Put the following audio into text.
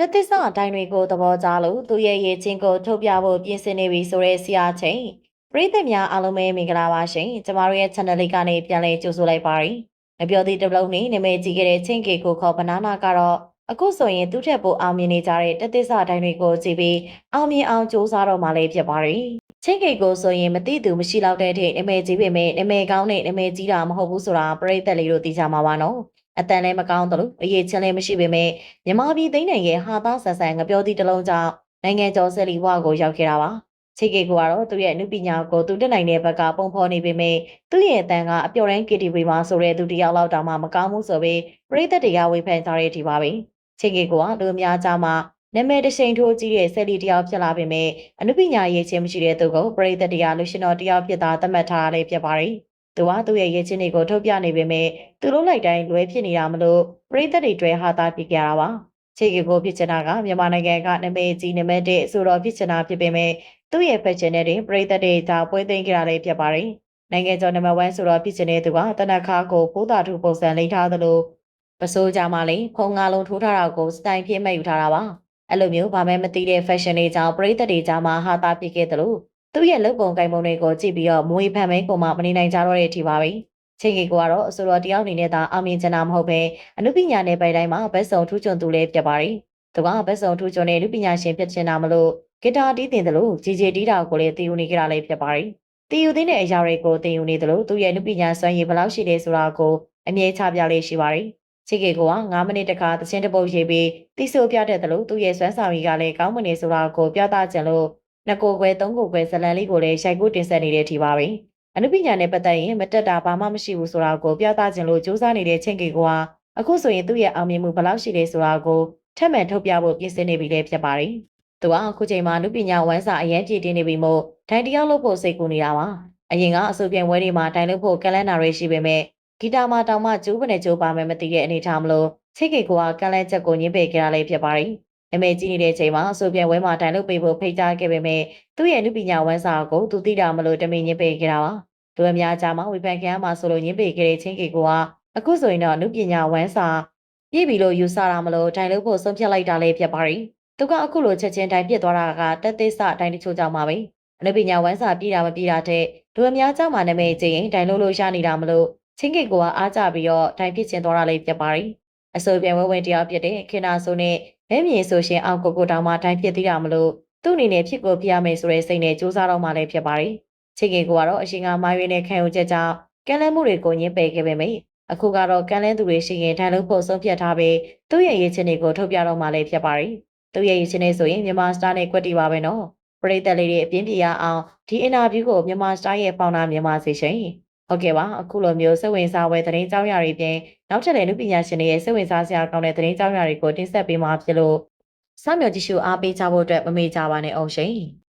တသစ္စာအတိုင်းတွေကိုသဘောကျလို့သူရဲ့ရည်ချင်းကိုထုတ်ပြဖို့ပြင်ဆင်နေပြီဆိုတဲ့ဆရာချင်းပရိသတ်များအားလုံးပဲမင်္ဂလာပါရှင်ကျမတို့ရဲ့ channel လေးကနေပြန်လည်ကြိုဆိုလိုက်ပါရစေမပြောသေးတလုံးနေနာမည်ကြီးခဲ့တဲ့ချင်းကေကိုခေါ်ဘနာနာကတော့အခုဆိုရင်သူ့ထက်ပိုအောင်မြင်နေကြတဲ့တသစ္စာအတိုင်းတွေကိုကြည့်ပြီးအောင်မြင်အောင်စူးစမ်းတော့မှလည်းဖြစ်ပါရစေချင်းကေကိုဆိုရင်မသိသူမရှိတော့တဲ့အထိနာမည်ကြီးပေမဲ့နာမည်ကောင်းတဲ့နာမည်ကြီးတာမဟုတ်ဘူးဆိုတာပရိသတ်လေးတို့သိကြမှာပါနော် အတန်လည်းမကောင်းသလိုအရေးချင်းလည်းမရှိပေမဲ့မြန်မာပြည်သိန်းနိုင်ငံရဲ့ဟာသားဆန်ဆန်ငပြောသည့်တစ်လုံးကြောင့်နိုင်ငံကျော်ဆယ်လီဘွားကိုရောက်ခဲ့တာပါ။ချေကေကတော့သူ့ရဲ့အမှုပညာကိုသူတက်နိုင်တဲ့ဘက်ကပုံဖော်နေပေမဲ့သူ့ရဲ့အတန်ကအပျော်တမ်း KTV မှာဆိုတဲ့သူတယောက်လောက်တောင်မှမကောင်းဘူးဆိုပြီးပြည်သက်တွေကဝေဖန်ကြတဲ့ဒီပါပဲ။ချေကေကလူအများကြားမှာနာမည်တရှိန်ထိုးကြီးတဲ့ဆယ်လီတယောက်ဖြစ်လာပေမဲ့အမှုပညာရေးချင်းမရှိတဲ့သူကိုပြည်သက်တွေကလူရှင်တော်တယောက်ဖြစ်တာသတ်မှတ်ထားရလေဖြစ်ပါတယ်။ သူကသူ့ရဲ့ရေးချင်းတွေကိုထုတ်ပြနေပေမဲ့သူတို့လိုက်တိုင်းလွဲဖြစ်နေတာမလို့ပြည်သက်တွေတွေဟာသားပြကြတာပါ။ချေကေကိုဖြစ်ချင်တာကမြန်မာနိုင်ငံကနာမည်ကြီးနံပါတ်1ဆိုတော့ဖြစ်ချင်တာဖြစ်ပေမဲ့သူ့ရဲ့ fashion နဲ့တင်ပြည်သက်တွေဒါပွဲသိမ်းကြတာလည်းဖြစ်ပါတယ်။နိုင်ငံကျော်နံပါတ်1ဆိုတော့ဖြစ်ချင်တဲ့သူကတနခါကိုပိုးတာထုပုံစံလိမ့်ထားသလိုပစိုးကြမှာလေဖုံငါလုံးထိုးထားတာကိုစတိုင်ဖြစ်မဲ့ယူထားတာပါ။အဲ့လိုမျိုးဘာမှမသိတဲ့ fashion တွေကြောင့်ပြည်သက်တွေကြားမှာဟာသားဖြစ်ခဲ့သလို သူ့ရဲ့လုပ်ပုံကိုင်ပုံတွေကိုကြည့်ပြီးတော့မွေးဖန်မဲကိုမှမနေနိုင်ကြတော့တဲ့အထိပါပဲ။ချင်းကေကတော့အစိုးရတယောက်အနေနဲ့သာအောင်မြင်ချင်တာမဟုတ်ပဲအမှုပညာနယ်ပယ်တိုင်းမှာဘက်စုံထူးချွန်သူလေးဖြစ်ပါတယ်။သူကဘက်စုံထူးချွန်တဲ့လူပညာရှင်ဖြစ်ချင်တာမလို့ဂီတာတီးတင်တယ်လို့ဂျီဂျီတီးတာကိုလည်းတည်ယူနေကြတာလည်းဖြစ်ပါတယ်။တည်ယူတဲ့အရာတွေကိုတည်ယူနေတယ်လို့သူရဲ့လူပညာစွမ်းရည်ဘယ်လောက်ရှိလဲဆိုတာကိုအမြဲချပြလေးရှိပါတယ်။ချစ်ကေက9မိနစ်တခါသချင်းတစ်ပုတ်ရေးပြီးတီးဆိုပြတတ်တယ်လို့သူရဲ့စွမ်းဆောင်ရည်ကလည်းကောင်းမနေဆိုတာကိုပြသချင်လို့ နှစ်ကိုယ်ခွဲသုံးကိုယ်ခွဲဇလန်လေးကိုလည်းရိုက်ကူးတင်ဆက်နေတဲ့အထိပါပဲ။အနုပညာနဲ့ပတ်သက်ရင်မတက်တာဘာမှမရှိဘူးဆိုတာကိုပြသခြင်းလို့စူးစမ်းနေတဲ့ချင်းကေကအခုဆိုရင်သူ့ရဲ့အောင်မြင်မှုဘယ်လောက်ရှိလဲဆိုတာကိုထပ်မံထုတ်ပြဖို့ပြင်ဆင်နေပြီလည်းဖြစ်ပါတယ်။သူကအခုချိန်မှာအနုပညာဝမ်းစာအရင်ကြည်တင်နေပြီမို့ဒိုင်တယောက်လုပ်ဖို့စိတ်ကူနေတာပါ။အရင်ကအစိုးပြန်ဝဲတွေမှာဒိုင်လုပ်ဖို့ကလန်နာတွေရှိပေမဲ့ဂီတာမှာတောင်မှကျိုးပနဲ့ကျိုးပါမယ်မသိတဲ့အနေထားမလို့ချင်းကေကကလန်ချက်ကိုညှင်းပယ်ကြတာလည်းဖြစ်ပါတယ်။ အမေကြီးနေတဲ့အချိန်မှာအစိုးပြန်ဝဲမှာဒိုင်လုပ်ပေးဖို့ဖိတ်ကြားခဲ့ပေမဲ့သူ့ရဲ့အနုပညာဝမ်းစာကိုသူသိတာမလို့တမင်ညှင်းပယ်ခဲ့တာပါ။လူအများကြားမှာဝေဖန်ခံရမှာဆိုလို့ညှင်းပယ်ခဲ့တဲ့ချင်းကေကအခုဆိုရင်တော့အနုပညာဝမ်းစာပြည့်ပြီလို့ယူဆတာမလို့ဒိုင်လုပ်ဖို့ဆုံးဖြတ်လိုက်တာလည်းဖြစ်ပါတယ်။သူကအခုလိုချက်ချင်းဒိုင်ပြစ်သွားတာကတက်သေးစဒိုင်တချို့ကြောင့်ပါပဲ။အနုပညာဝမ်းစာပြည်တာမပြည်တာတဲ့လူအများကြားမှာနာမည်ကြီးရင်ဒိုင်လုပ်လို့ရနေတာမလို့ချင်းကေကအားကြပြီးတော့ဒိုင်ပြစ်ချင်သွားတာလည်းဖြစ်ပါတယ်။အစိုးပြန်ဝဲဝင်တယောက်ဖြစ်တဲ့ခင်နာဆိုနဲ့ မဲမြေဆိုရှင်အောင်ကိုကိုတောင်မှဒိုင်ပြစ်သေးတာမလို့သူ့အနေနဲ့ဖြစ်ကိုပြရမယ်ဆိုတဲ့စိတ်နဲ့စူးစမ်းတော့မှလည်းဖြစ်ပါတယ်။ချင်းကေကတော့အရှင်ကမာရွေးနဲ့ခံယူချက်ကြောင့်ကမ်းလှမ်းမှုတွေကိုညှင်းပယ်ခဲ့ပေမယ့်အခုကတော့ကမ်းလှမ်းသူတွေရှိရင်ထိုင်လို့ဖို့ဆုံးဖြတ်ထားပြီးသူ့ရဲ့ရည်ချင်းတွေကိုထုတ်ပြတော့မှလည်းဖြစ်ပါတယ်။သူ့ရဲ့ရည်ချင်းတွေဆိုရင်မြန်မာစတာနဲ့ကွက်တီပါပဲနော်။ပရိသတ်လေးတွေအပြင်းပြရအောင်ဒီအင်တာဗျူးကိုမြန်မာစတာရဲ့ဖောင်နာမြန်မာစီရှင်။ ဟုတ်ကဲ့ပါအခုလိုမျိုးစိတ်ဝင်စားဝဲသတင်းကြောင်းရာတွေပြင်နောက်ထပ်လည်းလူပညာရှင်တွေရဲ့စိတ်ဝင်စားစရာကောင်းတဲ့သတင်းကြောင်းရာတွေကိုတင်ဆက်ပေးမှာဖြစ်လို့စောင့်မျှော်ကြည့်ရှုအားပေးကြဖို့အတွက်မမေ့ကြပါနဲ့အောင်ရှင်။